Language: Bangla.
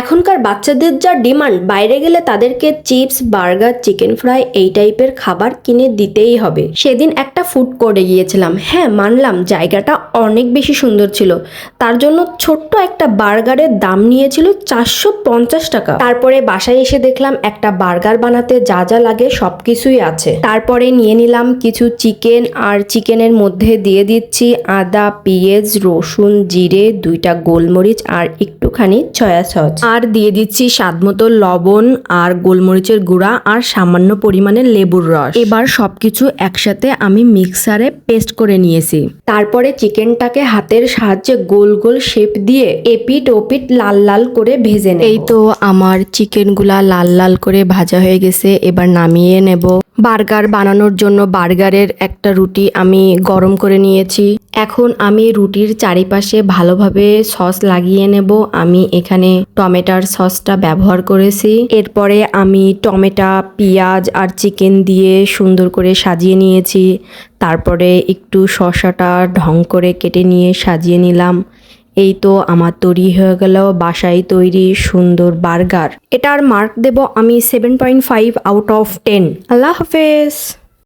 এখনকার বাচ্চাদের যা ডিমান্ড, বাইরে গেলে তাদেরকে চিপস, বার্গার, চিকেন ফ্রাই এই টাইপের খাবার কিনে দিতেই হবে। সেদিন একটা ফুড কোর্টে গিয়েছিলাম। হ্যাঁ মানলাম, জায়গাটা অনেক বেশি সুন্দর ছিল। তার জন্য ছোট্ট একটা বার্গারের দাম নিয়েছিল চারশো পঞ্চাশ টাকা। তারপরে বাসায় এসে দেখলাম একটা বার্গার বানাতে যা যা লাগে সব কিছুই আছে। তারপরে নিয়ে নিলাম কিছু চিকেন আর চিকেনের মধ্যে দিয়ে দিচ্ছি আদা, পেঁয়াজ, রসুন, জিরে, দুইটা গোলমরিচ আর একটুখানি সয়া সস। আর দিয়ে দিচ্ছি স্বাদমতো লবণ আর গোলমরিচের গুঁড়া আর সামান্য পরিমাণে লেবুর রস। এবার সবকিছু একসাথে আমি মিক্সারে পেস্ট করে নিয়েছি। তারপরে চিকেনটাকে হাতের সাহায্যে গোল গোল শেপ দিয়ে এপিট ওপিট লাল লাল করে ভেজে নেব। এই তো আমার চিকেনগুলা লাল লাল করে ভাজা হয়ে গেছে, এবার নামিয়ে নেব। বার্গার বানানোর জন্য বার্গারের একটা রুটি আমি গরম করে নিয়েছি। এখন আমি রুটির চারিপাশে ভালোভাবে সস লাগিয়ে নেব। আমি এখানে টমেটার সসটা ব্যবহার করেছি। এরপরে আমি টমেটা, পেঁয়াজ আর চিকেন দিয়ে সুন্দর করে সাজিয়ে নিয়েছি। তারপরে একটু শসাটা ঢং করে কেটে নিয়ে সাজিয়ে নিলাম। এই তো আমার তৈরি হয়ে গেল বাসায় তৈরি সুন্দর বার্গার। এটার মার্ক দেব আমি seven point five out of ten আল্লাহ হাফেজ।